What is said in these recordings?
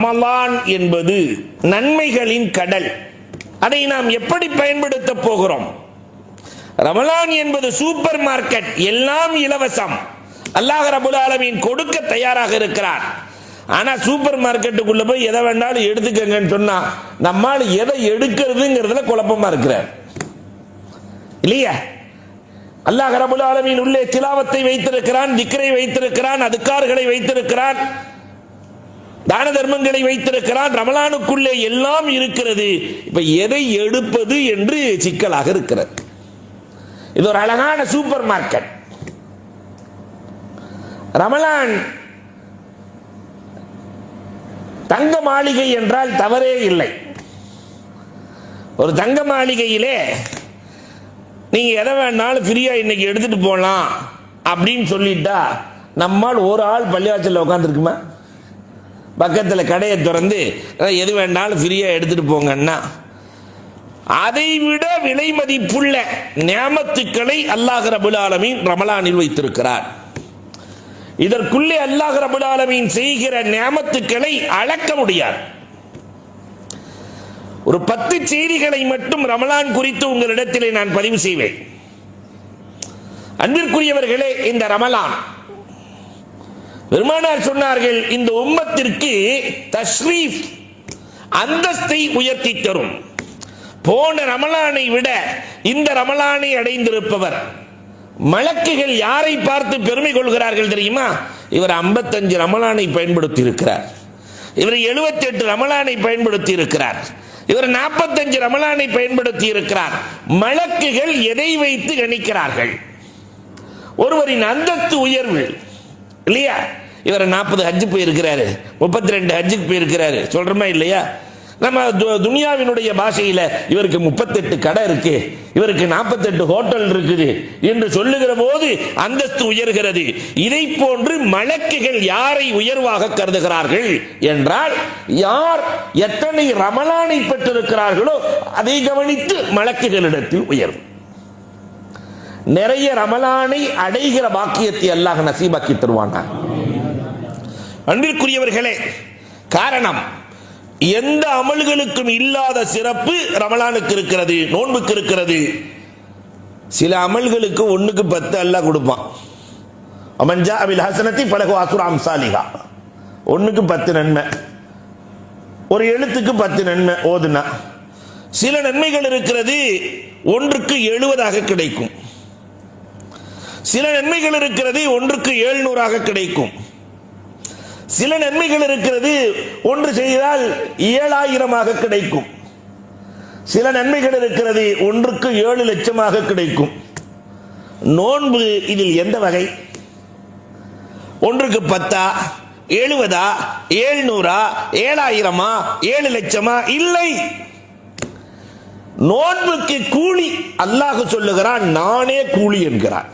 ரமலான் என்பது நன்மைகளின் கடல். அதை நாம் எப்படி பயன்படுத்த போகிறோம்? ரமலான் என்பது சூப்பர் மார்க்கெட் எல்லாம் இலவசம். அல்லாஹ் ரபுல் ஆலமீன் கொடுக்க தயாராக இருக்கிறார். ஆனா சூப்பர் மார்க்கெட்டுக்குள்ள போய் எதை வேண்டாலும் எடுத்துக்கங்கன்னு சொன்னா நம்மால் எதை எடுக்கிறதுங்கிறதுல குழப்பமா இருக்கிறார். இல்லையா? அல்லாஹ் ரபுல் ஆலமீன் உள்ளே திலாவத்தை வைத்திருக்கிறான் திக்கரை வைத்திருக்கிறான் அதுக்கார்களை வைத்திருக்கிறான். தான தர்மங்களை வைத்திருக்கிறான். ரமலானுக்குள்ளே எல்லாம் இருக்கிறது. இப்ப எதை எடுப்பது என்று சிக்கலாக இருக்கிறது. இது ஒரு அழகான சூப்பர் மார்க்கெட். ரமலான் தங்க மாளிகை என்றால் தவறே இல்லை. ஒரு தங்க மாளிகையிலே நீங்க எதை வேணாலும் ஃப்ரீயா இன்னைக்கு எடுத்துட்டு போகலாம் அப்படின்னு சொல்லிட்டா நம்மால் ஒரு ஆள் பள்ளிவாசல்ல உட்காந்துருக்குமா பக்கத்தில் கடையை திறந்து எது வேணாலும் ஃப்ரீயாக எடுத்துட்டு போங்கன்னா அதை விட விலை மதிப்புள்ள நியமத்துக்களை அல்லாஹ் ரபுல் ஆலமீன் ரமலானில் வைத்திருக்கிறார். இதற்குள்ளே அல்லாஹ் ரபுல் ஆலமீன் செய்கிற நியமத்துக்களை அளக்க முடியாது. ஒரு பத்து செய்திகளை மட்டும் ரமலான் குறித்து உங்களிடத்திலே நான் பதிவு செய்வேன். அன்பிற்குரியவர்களே இந்த ரமலான் பெருமானார் சொன்னார்கள் இந்த உம்மத்திற்கு தஸ்ரீஃப் அந்தஸ்தை உயர்த்தி தரும். போன ரமலானை விட இந்த ரமலானை அடைந்திருப்பவர். மலக்குகள் யாரை பார்த்து பெருமை கொள்கிறார்கள் தெரியுமா? இவர் 55 ரமலானை பயன்படுத்தி இருக்கிறார் இவர் 78 ரமலானை பயன்படுத்தி இருக்கிறார் இவர் 45 ரமலானை பயன்படுத்தி இருக்கிறார் மலக்குகள் எதை வைத்து கணிக்கிறார்கள்? ஒருவரின் அந்தஸ்து உயர்வு இல்லையா? இவர் நாற்பது ஹஜ்ஜு போயிருக்கிறாரு. முப்பத்தி ரெண்டு ஹஜ்ஜுக்கு போயிருக்கிறாரு. சொல்கிறோமா இல்லையா? நம்ம து- துனியாவினுடைய பாஷையில இவருக்கு முப்பத்தெட்டு கடை இருக்கு. இவருக்கு நாற்பத்தெட்டு ஹோட்டல் இருக்குது என்று சொல்லுகிற போது அந்தஸ்து உயர்கிறது. இதை போன்று மலக்குகள் யாரை உயர்வாக கருதுகிறார்கள் என்றால் யார் எத்தனை ரமலானை பெற்றிருக்கிறார்களோ அதை கவனித்து மலக்குகளிடத்தில் உயர்வு. நிறைய ரமலானை அடைகிற பாக்கியத்தை அல்லாஹ் நசீபாக்கி தருவானா அன்பிற்குரியவர்களே காரணம் எந்த அமல்களுக்கும் இல்லாத சிறப்பு ரமலானுக்கு இருக்கிறது நோன்புக்கு இருக்கிறது. சில அமல்களுக்கு ஒன்றுக்கு பத்து அல்லாஹ் கொடுப்பான். அமஞ்சா அபில் ஹசனத்தி பலகு அசுராம் சாலிகா ஒன்றுக்கு பத்து நன்மை. ஒரு எழுத்துக்கு பத்து நன்மை ஓதுனா. சில நன்மைகள் இருக்கிறது ஒன்றுக்கு எழுபதாக கிடைக்கும். சில நன்மைகள் இருக்கிறது ஒன்றுக்கு எழுநூறாக கிடைக்கும். சில நன்மைகள் இருக்கிறது ஒன்று செய்தால் ஏழாயிரமாக கிடைக்கும். சில நன்மைகள் இருக்கிறது ஒன்றுக்கு ஏழு லட்சமாக கிடைக்கும். நோன்பு இதில் எந்த வகை? ஒன்றுக்கு பத்தா எழுபதா ஏழ்நூறா ஏழாயிரமா ஏழு லட்சமா? இல்லை. நோன்புக்கு கூலி அல்லாஹ் சொல்லுகிறான் நானே கூலி என்கிறான்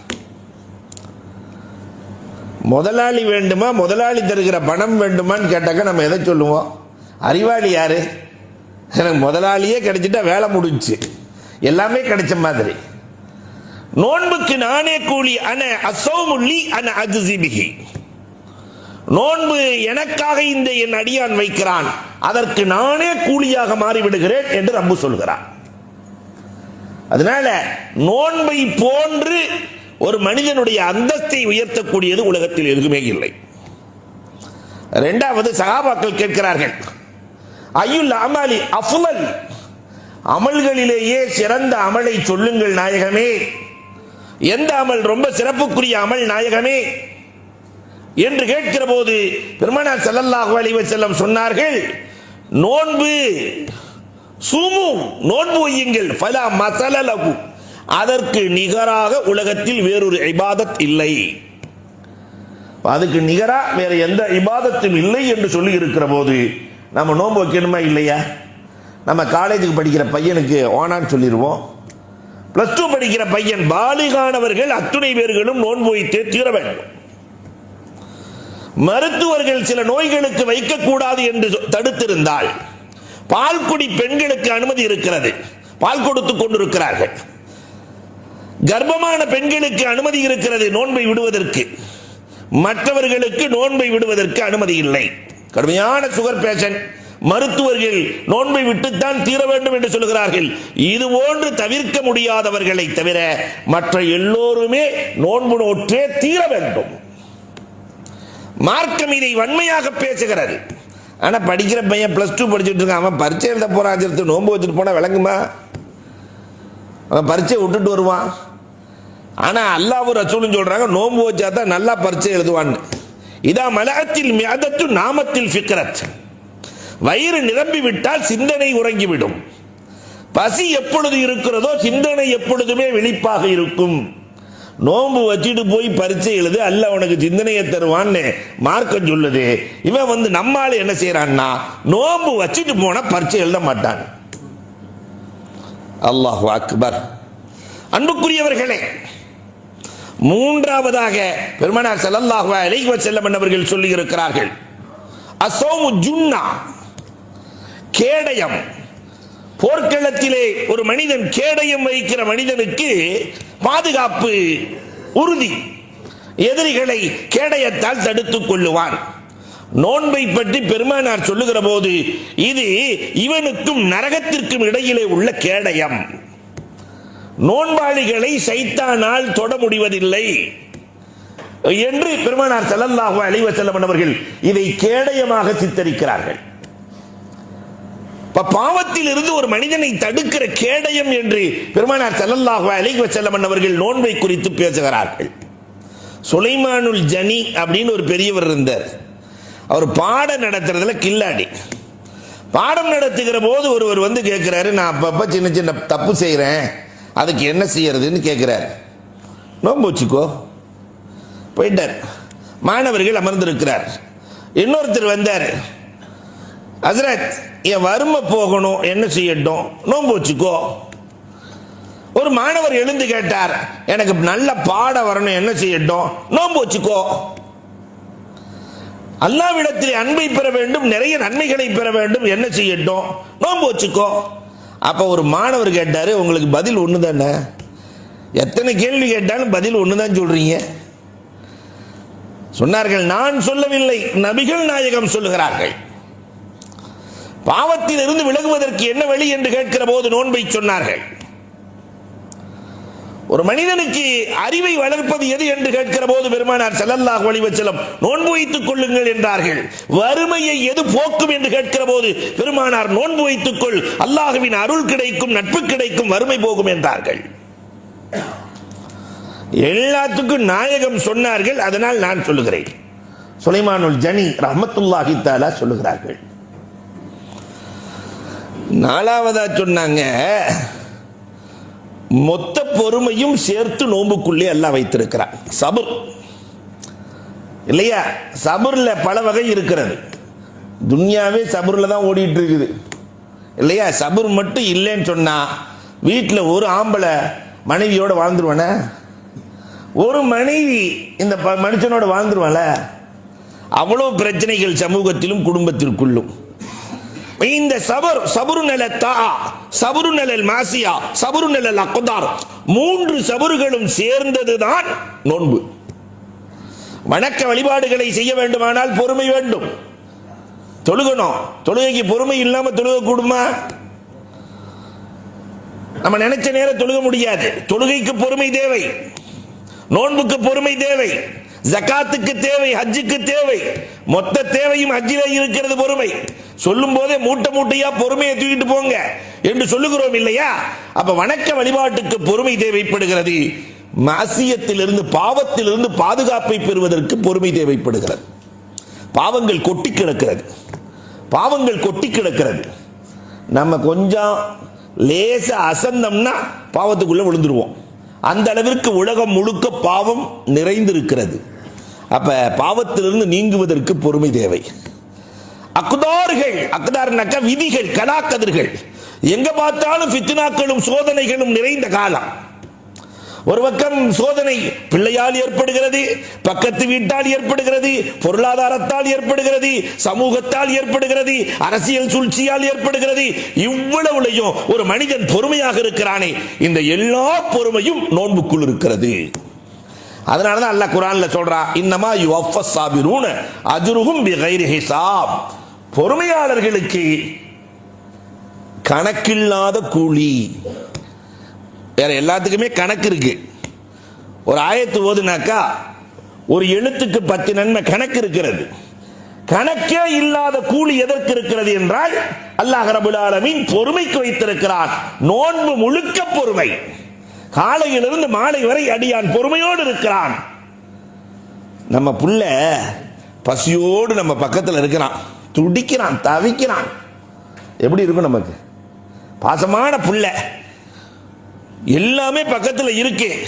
முதலாளி வேண்டுமா? முதலாளி தருகிற பணம் வேண்டுமான்னு கேட்டாக்க நம்ம எதை சொல்லுவோம்? அறிவாளி யாரு? எனக்கு முதலாளியே கிடைச்சிட்டா வேலை முடிஞ்சுச்சு எல்லாமே கிடைச்ச மாதிரி. நோன்புக்கு நானே கூலி அன அசோமுள்ளி அன அஜிபிகி நோன்பு எனக்காக இந்த என் அடியான் வைக்கிறான். அதற்கு நானே கூலியாக மாறிவிடுகிறேன் என்று ரப்பு சொல்கிறான். அதனால நோன்பை போன்று ஒரு மனிதனுடைய அந்தஸ்தை உயர்த்தக்கூடியது உலகத்தில் எதுவுமே இல்லை. இரண்டாவது சகாபாக்கள் கேட்கிறார்கள் ஐயுல் அமாலி அஃபுலல்? அமல்களிலேயே சிறந்த அமலை சொல்லுங்கள் நாயகமே. எந்த அமல்? ரொம்ப சிறப்புக்குரிய அமல் நாயகமே. என்று கேட்கிற போது பெருமானார் ஸல்லல்லாஹு அலைஹி செல்லம் சொன்னார்கள் நோன்பு சூமும் நோன்பு வையுங்கள். பல மசலலகு அதற்கு நிகராக உலகத்தில் வேறொரு இபாதத் இல்லை. அதுக்கு நிகரா வேற எந்த இபாதத்தும் இல்லை என்று சொல்லி இருக்கிற போது நம்ம நோன்பு வைக்கணுமா இல்லையா? நம்ம காலேஜுக்கு படிக்கிற பையனுக்கு ஓனான்னு சொல்லிடுவோம் பிளஸ் டூ படிக்கிற பையன் பாலிகானவர்கள் அத்துணை பேர்களும் நோன்பு வைத்தே தீர வேண்டும். மருத்துவர்கள் சில நோய்களுக்கு வைக்கக்கூடாது என்று சொ- தடுத்திருந்தால் பால்குடி பெண்களுக்கு அனுமதி இருக்கிறது. பால் கொடுத்து கொண்டிருக்கிறார்கள். கர்ப்பமான பெண்களுக்கு அனுமதி இருக்கிறது நோன்பை விடுவதற்கு. மற்றவர்களுக்கு நோன்பை விடுவதற்கு அனுமதி இல்லை. கடுமையான சுகர் பேஷண்ட் மருத்துவர்கள் நோன்பை விட்டுத்தான் தீர வேண்டும் என்று சொல்கிறார்கள். இது போன்று தவிர்க்க முடியாதவர்களை தவிர மற்ற எல்லோருமே நோன்பு நோற்றே தீர வேண்டும். மார்க்கம் இதை வன்மையாக பேசுகிறது. ஆனா படிக்கிற பையன் பிளஸ் டூ படிச்சுட்டு இருக்கான். அவன் பரீட்சை எழுத போறான் நோன்பு வச்சுட்டு போனா விளங்குமா? அவன் பரீட்சை விட்டுட்டு வருவான். ஆனால் அல்லாஹ் ரசூலும் சொல்கிறாங்க நோம்பு வச்சா தான் நல்லா பரிச்சை எழுதுவான்னு இதா மலகத்தில் மியாதத்து நாமத்தில் ஃபிக்ரத். வயிறு நிரம்பி விட்டால் சிந்தனை உறங்கிவிடும். பசி எப்பொழுது இருக்கிறதோ சிந்தனை எப்பொழுதுமே விழிப்பாக இருக்கும். நோன்பு வச்சுட்டு போய் பரிச்சை எழுது அல்ல உனக்கு சிந்தனையை தருவான்னு மார்க்கம் சொல்லுது. இவன் வந்து நம்மால் என்ன செய்யறான்னா நோன்பு வச்சுட்டு போனா பரிச்சை எழுத மாட்டான். அல்லாஹ் அக்பர். அன்புக்குரியவர்களே மூன்றாவதாக பெருமனார் ஸல்லல்லாஹு அலைஹி வஸல்லம் அவர்கள் சொல்லி இருக்கிறார்கள் அசோமு ஜுன்னா கேடயம். போர்க்களத்திலே ஒரு மனிதன் கேடயம் வைக்கிற மனிதனுக்கு பாதுகாப்பு உறுதி. எதிரிகளை கேடயத்தால் தடுத்துக் கொள்ளுவான். நோன்பை பற்றி பெருமானார் சொல்லுகிற போது இது இவனுக்கும் நரகத்திற்கும் இடையிலே உள்ள கேடயம். நோன்பாளிகளை சைத்தானால் தொட முடிவதில்லை. என்று பெருமானார் ஸல்லல்லாஹு அழிவ வஸல்லம் அவர்கள் இதை கேடயமாக சித்தரிக்கிறார்கள். பாவத்தில் இருந்து ஒரு மனிதனை தடுக்கிற கேடயம் என்று பெருமானார் ஸல்லல்லாஹு அலைஹி செல்லமன் அவர்கள் நோன்பை குறித்து பேசுகிறார்கள். சுலைமானுல் ஜனி அப்படின்னு ஒரு பெரியவர் இருந்தார். அவர் பாடம் நடத்துறதுல கில்லாடி. பாடம் நடத்துகிற போது ஒருவர் வந்து கேட்கிறாரு நான் அப்பப்ப சின்ன சின்ன தப்பு செய்கிறேன் அதுக்கு என்ன செய்யறதுன்னு கேட்குறார் நோன்பு வச்சுக்கோ. போயிட்டார். மாணவர்கள் அமர்ந்திருக்கிறார். இன்னொருத்தர் வந்தார். அசரத் என் வறுமை போகணும் என்ன செய்யட்டும்? நோன்பு வச்சுக்கோ. ஒரு மாணவர் எழுந்து கேட்டார் எனக்கு நல்ல பாட வரணும் என்ன செய்யட்டும்? நோன்பு வச்சுக்கோ. அல்லாவிடத்தில் அன்பை பெற வேண்டும் நிறைய நன்மைகளை பெற வேண்டும் என்ன செய்யட்டும்? நோன்பு வச்சுக்கோ. அப்போ ஒரு மாணவர் கேட்டார் உங்களுக்கு பதில் ஒன்று தானே எத்தனை கேள்வி கேட்டாலும் பதில் ஒன்று தான் சொல்கிறீங்க சொன்னார்கள் நான் சொல்லவில்லை. நபிகள் நாயகம் சொல்லுகிறார்கள். பாவத்தில் இருந்து விலகுவதற்கு என்ன வழி என்று கேட்கிற போது நோன்பை சொன்னார்கள். ஒரு மனிதனுக்கு அறிவை வளர்ப்பது எது என்று கேட்கிற போது பெருமானார் செல்லல்லாஹ் வழிவச்சலம் நோன்பு வைத்துக் கொள்ளுங்கள் என்றார்கள். வறுமையை எது போக்கும் என்று கேட்கிற போது பெருமானார் நோன்பு வைத்துக் கொள் அல்லாஹுவின் அருள் கிடைக்கும் நட்பு கிடைக்கும் வறுமை போகும் என்றார்கள். எல்லாத்துக்கும் நாயகம் சொன்னார்கள் அதனால் நான் சொல்லுகிறேன். சுலைமானுல் ஜனி ரஹமத்துல்லாஹி தாலா சொல்லுகிறார்கள். நாலாவதா சொன்னாங்க மொத்த பொறுமையும் சேர்த்து நோம்புக்குள்ளே எல்லாம் வைத்திருக்கிறார். சபுர். இல்லையா? சபுரில் பல வகை இருக்கிறது. துன்யாவே சபுரில் தான் ஓடிட்டு இருக்குது இல்லையா? சபுர் மட்டும் இல்லைன்னு சொன்னால் வீட்டில் ஒரு ஆம்பளை மனைவியோடு வாழ்ந்துருவானே? ஒரு மனைவி இந்த ப- மனுஷனோட வாழ்ந்துருவான்ல அவ்வளோ பிரச்சனைகள் சமூகத்திலும் குடும்பத்திற்குள்ளும். இந்த சபர் சபரு நல தா சபரு நலல் மாசியா சபரு நலல் அக்குதார் மூன்று சபறுகளும் சேர்ந்ததுதான் நோன்பு. வணக்க வழிபாடுகளை செய்ய வேண்டுமானால் பொறுமை வேண்டும். தொழுகணும். தொழுகைக்கு பொறுமை இல்லாம தொழுக கூடுமா நம்ம நினைச்ச நேரம் தொழுக முடியாது. தொழுகைக்கு பொறுமை தேவை. நோன்புக்கு பொறுமை தேவை. ஜகாத்துக்கு தேவை ஹஜ்ஜுக்கு தேவை. மொத்த தேவையும் ஹஜ்ஜிலே இருக்கிறது பொறுமை. சொல்லும் போதே மூட்டை மூட்டையா பொறுமையை தூக்கிட்டு போங்க என்று சொல்லுகிறோம் இல்லையா? அப்ப வணக்க வழிபாட்டுக்கு பொறுமை தேவைப்படுகிறது. மாசியத்திலிருந்து பாவத்திலிருந்து பாதுகாப்பை பெறுவதற்கு பொறுமை தேவைப்படுகிறது. பாவங்கள் கொட்டி கிடக்கிறது. பாவங்கள் கொட்டி கிடக்கிறது. நம்ம கொஞ்சம் லேச அசந்தம்னா பாவத்துக்குள்ள விழுந்துருவோம். அந்த அளவிற்கு உலகம் முழுக்க பாவம் நிறைந்திருக்கிறது. அப்ப பாவத்திலிருந்து நீங்குவதற்கு பொறுமை தேவை. அக்குதார்கள் அக்தார்னாக்கா விதிகள் கலாக்கதிர்கள். எங்க பார்த்தாலும் ஃபித்னாக்களும் சோதனைகளும் நிறைந்த காலம். ஒரு பக்கம் சோதனை பிள்ளையால் ஏற்படுகிறது பக்கத்து வீட்டால் ஏற்படுகிறது பொருளாதாரத்தால் ஏற்படுகிறது சமூகத்தால் ஏற்படுகிறது அரசியல் சூழ்ச்சியால் ஏற்படுகிறது. இவ்வளவுலையும் ஒரு மனிதன் பொறுமையாக இருக்கிறானே. இந்த எல்லா பொறுமையும் நோன்புக்குள் இருக்கிறது. அதனால தான் அல்லாஹ் குரானில் சொல்கிறான் இன்னமா யுவஃபஸ் சாபிரூன அஜ்ருஹும் பிகைரி ஹிசாப் பொறுமையாளர்களுக்கு கணக்கில்லாத கூலி. வேற எல்லாத்துக்குமே கணக்கு இருக்கு. ஒரு ஆயத்து ஓதுனாக்கா ஒரு எழுத்துக்கு பத்து நன்மை கணக்கு இருக்கிறது. கணக்கே இல்லாத கூலி எதற்கு இருக்கிறது என்றால் அல்லாஹ் ரபுல் ஆலமின் பொறுமைக்கு வைத்திருக்கிறான். நோன்பு முழுக்க பொறுமை. காலையிலிருந்து மாலை வரை அடியான் பொறுமையோடு இருக்கிறான். நம்ம புள்ள பசியோடு நம்ம பக்கத்தில் இருக்கிறான். துடிக்கிறான் தவிக்கிறான். எப்படி இருக்கும் நமக்கு? பாசமான புள்ள. எல்லாமே பக்கத்தில் இருக்கு.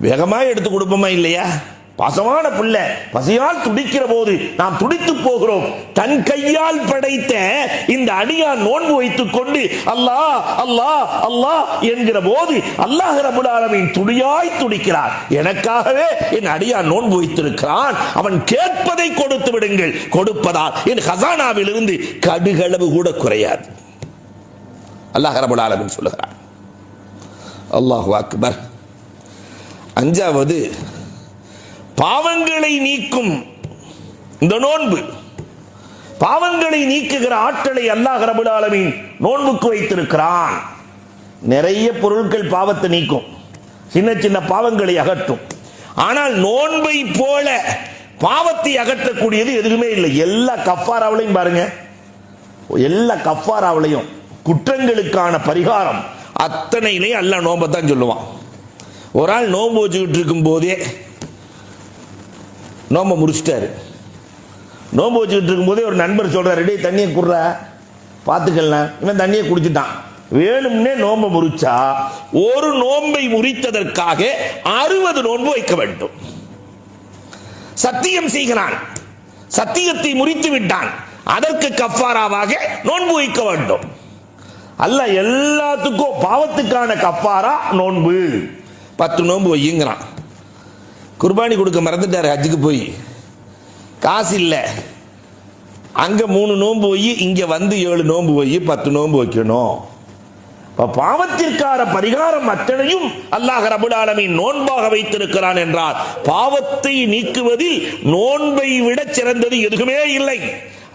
வேகமாக எடுத்து கொடுப்போமா இல்லையா? பாசமான பிள்ளை பசியால் துடிக்கிற போது நாம் துடித்து போகிறோம். தன் கையால் படைத்த இந்த அடியான் நோன்பு வைத்துக் கொண்டு அல்லாஹ் அல்லாஹ் அல்லாஹ் என்கிற போது அல்லாஹ் ரபுல் துடியாய் துடிக்கிறார். எனக்காகவே என் அடியான் நோன்பு வைத்திருக்கிறான். அவன் கேட்பதை கொடுத்து விடுங்கள். கொடுப்பதால் என் ஹசானாவில் இருந்து கடுகளவு கூட குறையாது. அல்லாஹ் ரபுல் சொல்லுகிறார் அல்லாஹ் அக்பர். அஞ்சாவது பாவங்களை நீக்கும் இந்த நோன்பு. பாவங்களை நீக்குகிற ஆற்றலை அல்லாஹ் ரபுல் ஆலமின் நோன்புக்கு வைத்திருக்கிறான். நிறைய பொருட்கள் பாவத்தை நீக்கும். சின்ன சின்ன பாவங்களை அகற்றும். ஆனால் நோன்பை போல பாவத்தை அகற்றக்கூடியது எதுவுமே இல்லை. எல்லா கஃபாராவிலையும் பாருங்க. எல்லா கஃபாராவிலையும் குற்றங்களுக்கான பரிகாரம் அத்தனையிலையும் அல்ல நோம்பை தான் சொல்லுவான். ஒரு ஆள் நோன்பு வச்சுக்கிட்டு இருக்கும் போதே நோம்பை முடிச்சிட்டாரு. நோன்பு வச்சுக்கிட்டு இருக்கும்போதே ஒரு நண்பர் சொல்கிறார் டேய் தண்ணியை குடுற பார்த்துக்கலாம் இவன் தண்ணியை குடிச்சிட்டான். வேணும்னே நோன்பை முறிச்சா ஒரு நோன்பை முறித்ததற்காக அறுபது நோன்பு வைக்க வேண்டும். சத்தியம் செய்கிறான். சத்தியத்தை முறித்து விட்டான். அதற்கு கஃபாராவாக நோன்பு வைக்க வேண்டும். அல்ல எல்லாத்துக்கும் பாவத்துக்கான கஃபாரா நோன்பு. பத்து நோன்பு வையுங்கிறான். குர்பானி கொடுக்க மறந்துட்டார் ஹஜ்ஜுக்கு போய். காசு இல்லை. அங்கே மூணு நோன்பு போய் இங்கே வந்து ஏழு நோன்பு போய் பத்து நோன்பு வைக்கணும். இப்போ பாவத்திற்கான பரிகாரம் அத்தனையும் அல்லாஹ் ரபுல் நோன்பாக வைத்திருக்கிறான் என்றால் பாவத்தை நீக்குவதில் நோன்பை விட சிறந்தது எதுவுமே இல்லை.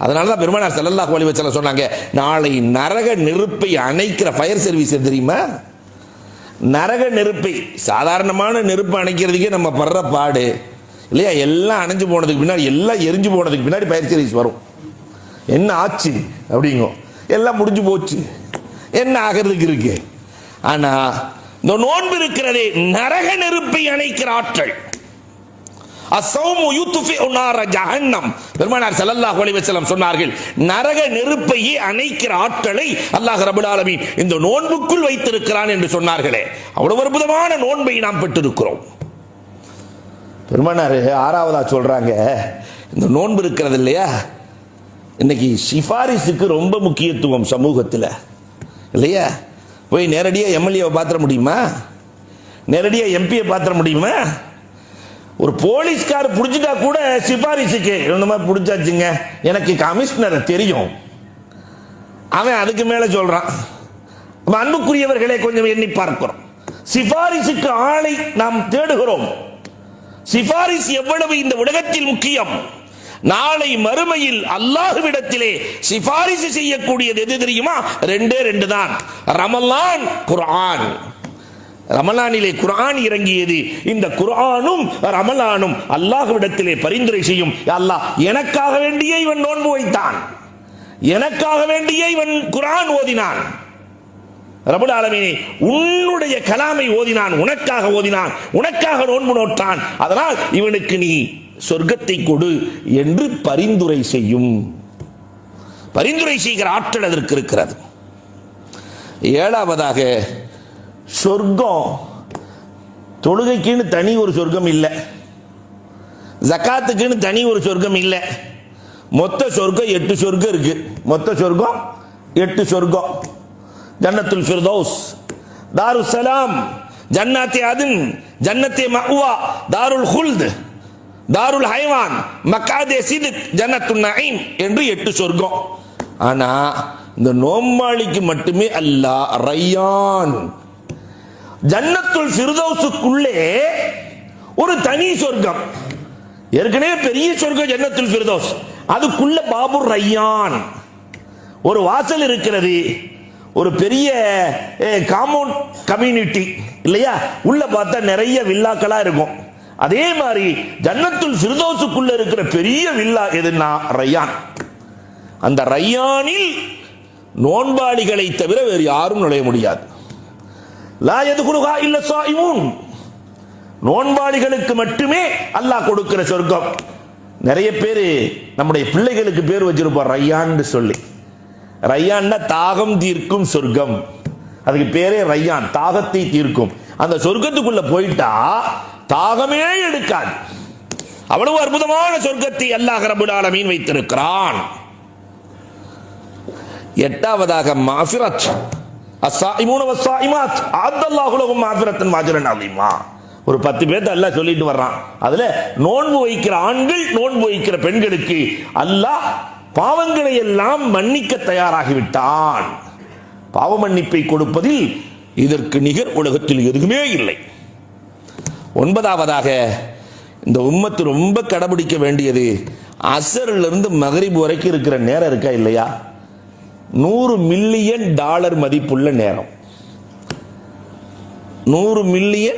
அதனால தான் பெருமானார் செல்லல்லாஹ் வழி வச்சல சொன்னாங்க நாளை நரக நெருப்பை அணைக்கிற ஃபயர் சர்வீஸ் தெரியுமா? நரக நெருப்பை சாதாரணமான நெருப்பு அணைக்கிறதுக்கே நம்ம படுற பாடு இல்லையா? எல்லாம் அணைஞ்சு போனதுக்கு பின்னாடி எல்லாம் எரிஞ்சு போனதுக்கு பின்னாடி பயிற்சி சர்வீஸ் வரும். என்ன ஆச்சு? அப்படிங்கும் எல்லாம் முடிஞ்சு போச்சு. என்ன ஆகிறதுக்கு இருக்கு? ஆனா இந்த நோன்பு இருக்கிறதே நரக நெருப்பை அணைக்கிற ஆற்றல். அசௌமு யுத்ஃபிஉ நார ஜஹன்னம். பெருமானார் ஸல்லல்லாஹு அலைஹி வஸல்லம் சொன்னார்கள் நரக நெருப்பையே அணைக்கிற ஆற்றலை அல்லாஹ் ரபுல் ஆலமீன் இந்த நோன்புக்குள் வைத்திருக்கிறான் என்று சொன்னார்களே. அவ்வளவு அற்புதமான நோன்பை நாம் பெற்றிருக்கிறோம். பெருமானார் ஆறாவதா சொல்றாங்க இந்த நோன்பு இருக்கிறது இல்லையா? இன்னைக்கு சிபாரிசுக்கு ரொம்ப முக்கியத்துவம் சமூகத்தில். இல்லையா? போய் நேரடியாக எம்எல்ஏவை பாத்திர முடியுமா? நேரடியாக எம்பியை பாத்திர முடியுமா? ஒரு போலீஸ்கார் பிடிச்சிட்டா கூட சிபாரிசுக்கு. இந்த மாதிரி பிடிச்சாச்சுங்க. எனக்கு கமிஷனரை தெரியும். அவன் அதுக்கு மேல சொல்றான். அன்புக்குரியவர்களை கொஞ்சம் எண்ணி பார்க்கிறோம். சிபாரிசுக்கு ஆளை நாம் தேடுகிறோம். சிபாரிசு எவ்வளவு இந்த உலகத்தில் முக்கியம்? நாளை மறுமையில் அல்லாஹுவிடத்திலே சிபாரிசு செய்யக்கூடியது எது தெரியுமா? ரெண்டே ரெண்டு தான். ரமலான் குர்ஆன். ரமலானிலே குரான் இறங்கியது. இந்த குரானும் ரமலானும் அல்லாஹ்விடத்திலே பரிந்துரை செய்யும். அல்லாஹ் எனக்காக வேண்டியே இவன் நோன்பு வைத்தான். எனக்காக வேண்டியே இவன் குரான் ஓதினான். ரபுல் ஆலமீனே உன்னுடைய கலாமை ஓதினான் உனக்காக ஓதினான் உனக்காக நோன்பு நோட்டான் அதனால் இவனுக்கு நீ சொர்க்கத்தை கொடு என்று பரிந்துரை செய்யும். பரிந்துரை செய்கிற ஆற்றல் அதற்கு இருக்கிறது. ஏழாவதாக சொர்க்கம். தொழுகைக்குன்னு தனி ஒரு சொர்க்கம் இல்லை. ஜக்காத்துக்குன்னு தனி ஒரு சொர்க்கம் இல்லை. மொத்த சொர்க்கம் எட்டு சொர்க்கம் இருக்கு. மொத்த சொர்க்கம் எட்டு சொர்க்கம். ஜன்னத்துல் ஃபிர்தௌஸ் தாரு சலாம் ஜன்னாத்தே அதுன் ஜன்னத்தே மஹ்வா தாருல் ஹுல்த் தாருல் ஹைவான் மக்காதே சிதுக் ஜன்னத்து நஈம் என்று எட்டு சொர்க்கம். ஆனா இந்த நோம்பாளிக்கு மட்டுமே அல்லாஹ் ரையான். ஜன்னத்துள் ஃபிர்தௌஸுக்குள்ளே ஒரு தனி சொர்க்கம். ஏற்கனவே பெரிய சொர்க்கம் ஜன்னத்துல் ஃபிர்தௌஸ். அதுக்குள்ள பாபு ரையான். ஒரு வாசல் இருக்கிறது. ஒரு பெரிய காம்பவுண்ட் கம்யூனிட்டி இல்லையா? உள்ள பார்த்தா நிறைய வில்லாக்களா இருக்கும். அதே மாதிரி ஜன்னத்துல் ஃபிர்தௌஸுக்குள்ள இருக்கிற பெரிய வில்லா எதுன்னா ரையான். அந்த ரையானில் நோன்பாளிகளை தவிர வேறு யாரும் நுழைய முடியாது. லா எதுகுலுகா இல்ல சாயிமூன் நோன்பாளிகளுக்கு மட்டுமே அல்லாஹ் கொடுக்கிற சொர்க்கம். நிறைய பேர் நம்முடைய பிள்ளைகளுக்கு பேர் வச்சிருப்போம் ரையான்னு சொல்லி. ரையான்னா தாகம் தீர்க்கும் சொர்க்கம். அதுக்கு பேரே ரையான் தாகத்தை தீர்க்கும். அந்த சொர்க்கத்துக்குள்ள போயிட்டா தாகமே எடுக்காது. அவ்வளவு அற்புதமான சொர்க்கத்தை அல்லாஹ் ரபுல் ஆலமீன் வைத்திருக்கிறான். எட்டாவதாக மாஃபிரத். ஒரு பத்து பேர்த்த அல்லாஹ் சொல்லிட்டு வர்றான். அதுல நோன்பு வைக்கிற ஆண்கள் நோன்பு வைக்கிற பெண்களுக்கு அல்லாஹ் பாவங்களை எல்லாம் மன்னிக்க தயாராகிவிட்டான். பாவ மன்னிப்பை கொடுப்பதில் இதற்கு நிகர் உலகத்தில் எதுவுமே இல்லை. ஒன்பதாவதாக இந்த உம்மத்து ரொம்ப கடைபிடிக்க வேண்டியது அசர்ல மகரிபு மகரிப் வரைக்கும் இருக்கிற நேரம் இருக்கா இல்லையா? நூறு மில்லியன் டாலர் மதிப்புள்ள நேரம். நூறு மில்லியன்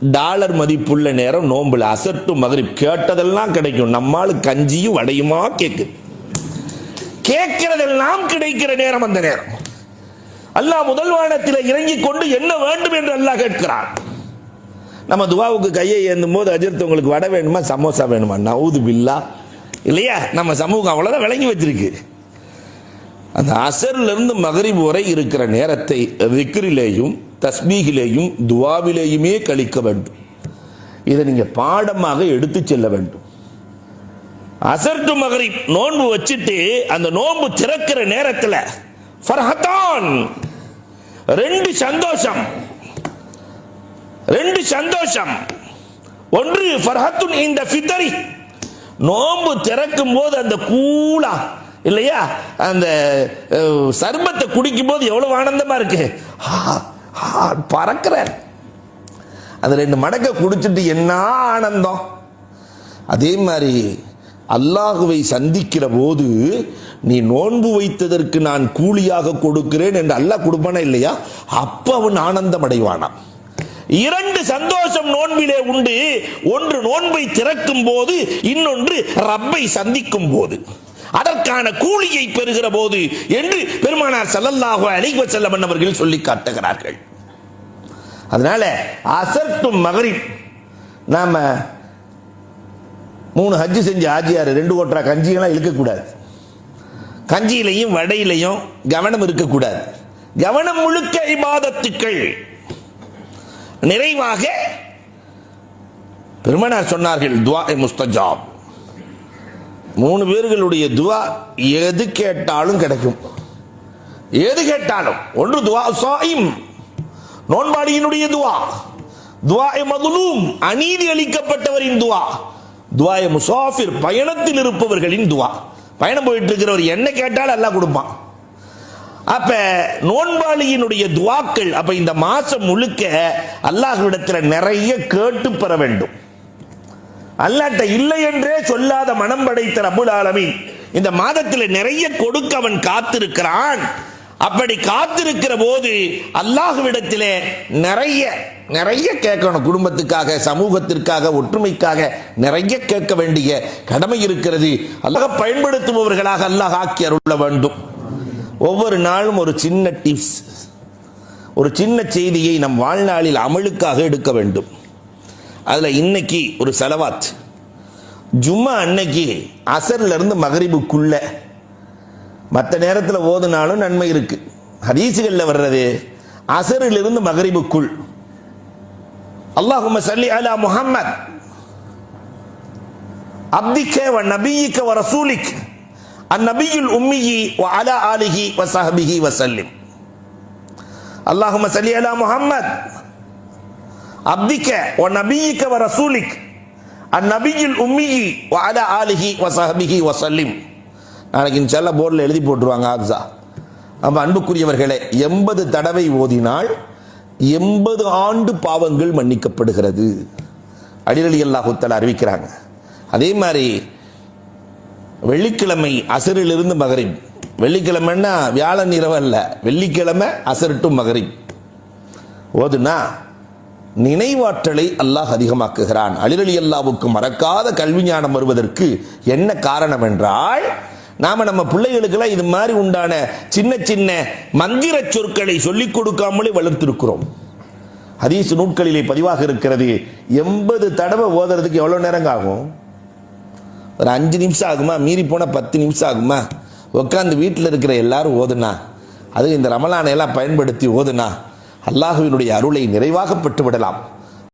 டாலர் மதிப்புள்ள நேரம் நோம்புல. அசட்டு டு கேட்டதெல்லாம் கிடைக்கும். நம்மால் கஞ்சியும் வடையுமா கேட்குது கேட்கிறதெல்லாம் கிடைக்கிற நேரம் அந்த நேரம். அல்லாஹ் முதல் வானத்தில் இறங்கிக் கொண்டு என்ன வேண்டும் என்று அல்லாஹ் கேட்கிறான். நம்ம துவாவுக்கு கையை ஏந்தும் போது அஜித் உங்களுக்கு வடை வேணுமா சமோசா வேணுமா? நவுது பில்லா இல்லையா? நம்ம சமூகம் அவ்வளோதான் விளங்கி வச்சிருக்கு. அந்த அசர்ல இருந்து மகரிப் வரை இருக்கிற நேரத்தை விக்ரிலேயும் தஸ்மீகிலேயும் துவாவிலேயுமே கழிக்க வேண்டும். இதை நீங்கள் பாடமாக எடுத்து செல்ல வேண்டும். அசர் டு மகரிப் நோன்பு வச்சுட்டு அந்த நோன்பு திறக்கிற நேரத்தில் ஃபர்ஹத்தான் ரெண்டு சந்தோஷம் ரெண்டு சந்தோஷம். ஒன்று ஃபர்ஹத்துன் இந்த ஃபித்தரி நோன்பு திறக்கும் போது அந்த கூலா இல்லையா? அந்த சர்மத்தை குடிக்கும் போது எவ்வளவு ஆனந்தமா இருக்கு? ஆ, ஆ, பறக்கிறேன் அந்த ரெண்டு மடக்கை குடிச்சிட்டு என்ன ஆனந்தம்? அதே மாதிரி அல்லாஹுவை சந்திக்கிற போது நீ நோன்பு வைத்ததற்கு நான் கூலியாக கொடுக்கிறேன் என்று அல்லாஹ் கொடுப்பானா இல்லையா? அப்ப அவன் ஆனந்தம் அடைவானாம். இரண்டு சந்தோஷம் நோன்பிலே உண்டு. ஒன்று நோன்பை திறக்கும் போது இன்னொன்று ரப்பை சந்திக்கும் போது. அதற்கான கூலியை பெறுகிற போது என்று பெருமானார் செல்லல்லாக அலைஹி வஸல்லம் அவர்கள் சொல்லி காட்டுகிறார்கள். அதனால அசர்ட்டும் மகரிப் நாம மூணு ஹஜ்ஜு செஞ்ச ஆஜியார் ரெண்டு கோட்டரா கஞ்சியெல்லாம் இழுக்கக்கூடாது. கஞ்சியிலையும் வடையிலையும் கவனம் இருக்கக்கூடாது. கவனம் முழுக்க இபாதத்துக்கள். நிறைவாக பெருமனார் சொன்னார்கள் துவா முஸ்தஜாப். மூணு பேர்களுடைய துவா எது கேட்டாலும் கிடைக்கும். எது கேட்டாலும். ஒன்று துவா சாயிம். நோன்பாடியினுடைய துவா. துவாய மதுலூம். அநீதி அளிக்கப்பட்டவரின் துவா. துவாய முசாஃபிர். பயணத்தில் இருப்பவர்களின் துவா. பயணம் போயிட்டு இருக்கிறவர் என்ன கேட்டாலும் எல்லாம் கொடுப்பான். அப்ப நோன்பாளியினுடைய துவாக்கள் அப்ப இந்த மாசம் முழுக்க அல்லாஹ்விடத்துல நிறைய கேட்டு பெற வேண்டும். அல்லாட்ட இல்லை என்றே சொல்லாத மனம் படைத்த ரபுல் ஆலமீன். இந்த மாதத்தில் நிறைய கொடுக்க அவன் காத்திருக்கிறான். அப்படி காத்திருக்கிற போது அல்லாஹுவிடத்திலே நிறைய நிறைய கேட்கணும். குடும்பத்துக்காக சமூகத்திற்காக ஒற்றுமைக்காக நிறைய கேட்க வேண்டிய கடமை இருக்கிறது. அல்லாஹ் பயன்படுத்துபவர்களாக அல்லாஹ் ஆக்கி அருள வேண்டும். ஒவ்வொரு நாளும் ஒரு சின்ன டிப்ஸ் ஒரு சின்ன செய்தியை நம் வாழ்நாளில் அமலுக்காக எடுக்க வேண்டும். அதில் இன்னைக்கு ஒரு செலவாத் ஜும்மா அன்னைக்கு அசர்ல இருந்து மகரிபுக்குள்ள மற்ற நேரத்தில் ஓதுனாலும் நன்மை இருக்கு. ஹதீசுகளில் வர்றது அசரிலிருந்து மகரிபுக்குள். அல்லாஹும்ம சல்லி அலா முஹம்மத். அப்திக்க வ நபியிக்க வ ரசூலிக் அந்நபியுல் உம்மியி வ அலா ஆலிஹி வ சஹபிஹி வசல்லிம் அல்லாஹும்ம சல்லி அலா முஹம்மத். அப்திக்க ஒ நபியிக்க வ ரசூலிக். அந்நபியில் உம்மியி வாத ஆலிஹி வசஹபிஹி வசல்லிம் நாளைக்கு செல்ல போர்டில் எழுதி போட்டுருவாங்க ஆப்ஸா நம்ம அன்புக்குரியவர்களே எண்பது தடவை ஓதினால் எண்பது ஆண்டு பாவங்கள் மன்னிக்கப்படுகிறது. அடிரலி அல்லாஹுத்தல அறிவிக்கிறாங்க. அதே மாதிரி வெள்ளிக்கிழமை அசரிலிருந்து மகரிம் வெள்ளிக்கிழமைன்னா வியாழன் இரவு அல்ல வெள்ளிக்கிழமை அசர் மகரிம் ஓதுனா நினைவாற்றலை அல்லாஹ் அதிகமாக்குகிறான். அலிரலி அல்லாவுக்கு மறக்காத கல்வி ஞானம் வருவதற்கு என்ன காரணம் என்றால் நாம நம்ம பிள்ளைகளுக்கெல்லாம் இது மாதிரி உண்டான சின்ன சின்ன மந்திர சொற்களை சொல்லிக் கொடுக்காமலே வளர்த்திருக்கிறோம். ஹதீஸ் நூட்களிலே பதிவாக இருக்கிறது எண்பது தடவை ஓதுறதுக்கு எவ்வளோ நேரம் ஆகும் ஒரு அஞ்சு நிமிஷம் ஆகுமா? மீறி போனால் பத்து நிமிஷம் ஆகுமா? உட்காந்து வீட்டில் இருக்கிற எல்லாரும் ஓதுனா அது இந்த ரமலானை எல்லாம் பயன்படுத்தி ஓதுனா அல்லாஹுவினுடைய அருளை நிறைவாக பெற்றுவிடலாம்.